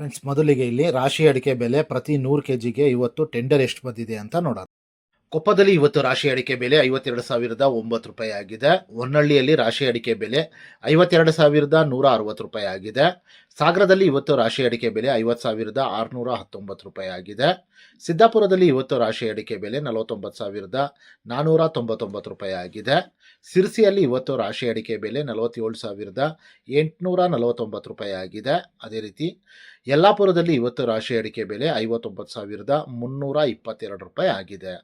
Friends ಮೊದಲಿಗೆ ಇಲ್ಲಿ ರಾಶಿ ಅಡಿಕೆ ಬೆಲೆ ಪ್ರತಿ ನೂರು ಕೆ ಜಿಗೆ ಇವತ್ತು ಟೆಂಡರ್ ಎಷ್ಟು ಬಂದಿದೆ ಅಂತ ನೋಡೋಣ. ಕೊಪ್ಪದಲ್ಲಿ ಇವತ್ತು ರಾಶಿ ಅಡಿಕೆ ಬೆಲೆ ಐವತ್ತೆರಡು ಸಾವಿರದ ಒಂಬತ್ತು ರೂಪಾಯಿ ಆಗಿದೆ. ಹೊನ್ನಳ್ಳಿಯಲ್ಲಿ ರಾಶಿ ಅಡಿಕೆ ಬೆಲೆ ಐವತ್ತೆರಡು ಸಾವಿರದ ನೂರ ಅರವತ್ತು ರೂಪಾಯಿ ಆಗಿದೆ. ಸಾಗರದಲ್ಲಿ ಇವತ್ತು ರಾಶಿ ಅಡಿಕೆ ಬೆಲೆ ಐವತ್ತು ಸಾವಿರದ ಆರುನೂರ ಹತ್ತೊಂಬತ್ತು ರೂಪಾಯಿ ಆಗಿದೆ. ಸಿದ್ದಾಪುರದಲ್ಲಿ ಇವತ್ತು ರಾಶಿ ಅಡಿಕೆ ಬೆಲೆ ನಲವತ್ತೊಂಬತ್ತು ಸಾವಿರದ ನಾನ್ನೂರ ತೊಂಬತ್ತೊಂಬತ್ತು ರೂಪಾಯಿ ಆಗಿದೆ. ಸಿರ್ಸಿಯಲ್ಲಿ ಇವತ್ತು ರಾಶಿ ಅಡಿಕೆ ಬೆಲೆ ನಲವತ್ತೇಳು ಸಾವಿರದ ಎಂಟುನೂರ ನಲವತ್ತೊಂಬತ್ತು ರೂಪಾಯಿ ಆಗಿದೆ. ಅದೇ ರೀತಿ ಯಲ್ಲಾಪುರದಲ್ಲಿ ಇವತ್ತು ರಾಶಿ ಅಡಿಕೆ ಬೆಲೆ ಐವತ್ತೊಂಬತ್ತು ಸಾವಿರದ ಮುನ್ನೂರ ಇಪ್ಪತ್ತೆರಡು ರೂಪಾಯಿ ಆಗಿದೆ.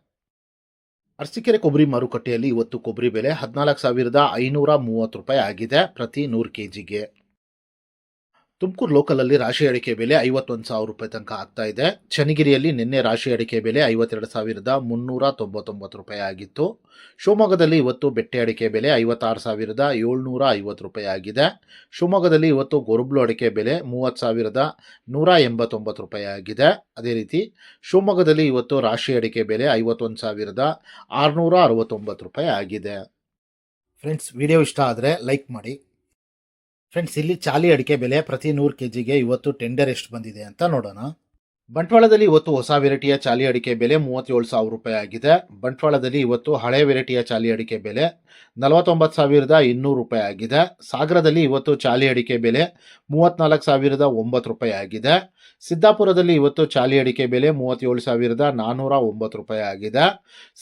ಅರಸೀಕೆರೆ ಕೊಬ್ಬರಿ ಮಾರುಕಟ್ಟೆಯಲ್ಲಿ ಇವತ್ತು ಕೊಬ್ಬರಿ ಬೆಲೆ ಹದಿನಾಲ್ಕು ಸಾವಿರದ ಐನೂರ ಮೂವತ್ತು ರೂಪಾಯಿ ಆಗಿದೆ ಪ್ರತಿ ನೂರು ಕೆ ಜಿಗೆ ತುಮಕೂರು ಲೋಕಲಲ್ಲಿ ರಾಶಿ ಅಡಿಕೆ ಬೆಲೆ ಐವತ್ತೊಂದು ಸಾವಿರ ರೂಪಾಯಿ ತನಕ ಆಗ್ತಾ ಇದೆ. ಚನ್ನಗಿರಿಯಲ್ಲಿ ನಿನ್ನೆ ರಾಶಿ ಅಡಿಕೆ ಬೆಲೆ ಐವತ್ತೆರಡು ಸಾವಿರದ ಮುನ್ನೂರ ತೊಂಬತ್ತೊಂಬತ್ತು ರೂಪಾಯಿ ಆಗಿತ್ತು. ಶಿವಮೊಗ್ಗದಲ್ಲಿ ಇವತ್ತು ಬೆಟ್ಟೆ ಅಡಿಕೆ ಬೆಲೆ ಐವತ್ತಾರು ಸಾವಿರದ ಏಳ್ನೂರ ಐವತ್ತು ರೂಪಾಯಿ ಆಗಿದೆ. ಶಿವಮೊಗ್ಗದಲ್ಲಿ ಇವತ್ತು ಗೊರಬ್ಲು ಅಡಿಕೆ ಬೆಲೆ ಮೂವತ್ತು ಸಾವಿರದ ನೂರ ಎಂಬತ್ತೊಂಬತ್ತು ರೂಪಾಯಿ ಆಗಿದೆ. ಅದೇ ರೀತಿ ಶಿವಮೊಗ್ಗದಲ್ಲಿ ಇವತ್ತು ರಾಶಿ ಅಡಿಕೆ ಬೆಲೆ ಐವತ್ತೊಂದು ಸಾವಿರದ ಆರುನೂರ ಅರವತ್ತೊಂಬತ್ತು ರೂಪಾಯಿ ಆಗಿದೆ. ಫ್ರೆಂಡ್ಸ್ ವಿಡಿಯೋ ಇಷ್ಟ ಆದರೆ ಲೈಕ್ ಮಾಡಿ. ಫ್ರೆಂಡ್ಸ್ ಇಲ್ಲಿ ಚಾಲಿ ಅಡಿಕೆ ಬೆಲೆ ಪ್ರತಿ ನೂರು ಕೆ ಜಿಗೆ ಇವತ್ತು ಟೆಂಡರ್ ಎಷ್ಟು ಬಂದಿದೆ ಅಂತ ನೋಡೋಣ. ಬಂಟ್ವಾಳದಲ್ಲಿ ಇವತ್ತು ಹೊಸ ವೆರೈಟಿಯ ಚಾಲಿ ಅಡಿಕೆ ಬೆಲೆ ಮೂವತ್ತೇಳು ಸಾವಿರ ರೂಪಾಯಿ ಆಗಿದೆ. ಬಂಟ್ವಾಳದಲ್ಲಿ ಇವತ್ತು ಹಳೆ ವೆರೈಟಿಯ ಚಾಲಿ ಅಡಿಕೆ ಬೆಲೆ ನಲವತ್ತೊಂಬತ್ತು ಸಾವಿರದ ಇನ್ನೂರು ರೂಪಾಯಿ ಆಗಿದೆ. ಸಾಗರದಲ್ಲಿ ಇವತ್ತು ಚಾಲಿ ಅಡಿಕೆ ಬೆಲೆ ಮೂವತ್ತ್ನಾಲ್ಕು ಸಾವಿರದ ಒಂಬತ್ತು ರೂಪಾಯಿ ಆಗಿದೆ. ಸಿದ್ದಾಪುರದಲ್ಲಿ ಇವತ್ತು ಚಾಲಿ ಅಡಿಕೆ ಬೆಲೆ ಮೂವತ್ತೇಳು ಸಾವಿರದ ನಾನ್ನೂರ ಒಂಬತ್ತು ರೂಪಾಯಿ ಆಗಿದೆ.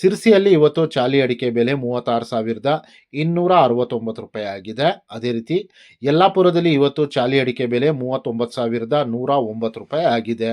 ಸಿರ್ಸಿಯಲ್ಲಿ ಇವತ್ತು ಚಾಲಿ ಅಡಿಕೆ ಬೆಲೆ ಮೂವತ್ತಾರು ಸಾವಿರದ ಇನ್ನೂರ ಅರವತ್ತೊಂಬತ್ತು ರೂಪಾಯಿ ಆಗಿದೆ. ಅದೇ ರೀತಿ ಯಲ್ಲಾಪುರದಲ್ಲಿ ಇವತ್ತು ಚಾಲಿ ಅಡಿಕೆ ಬೆಲೆ ಮೂವತ್ತೊಂಬತ್ತು ಸಾವಿರದ ನೂರ ಒಂಬತ್ತು ರೂಪಾಯಿ ಆಗಿದೆ.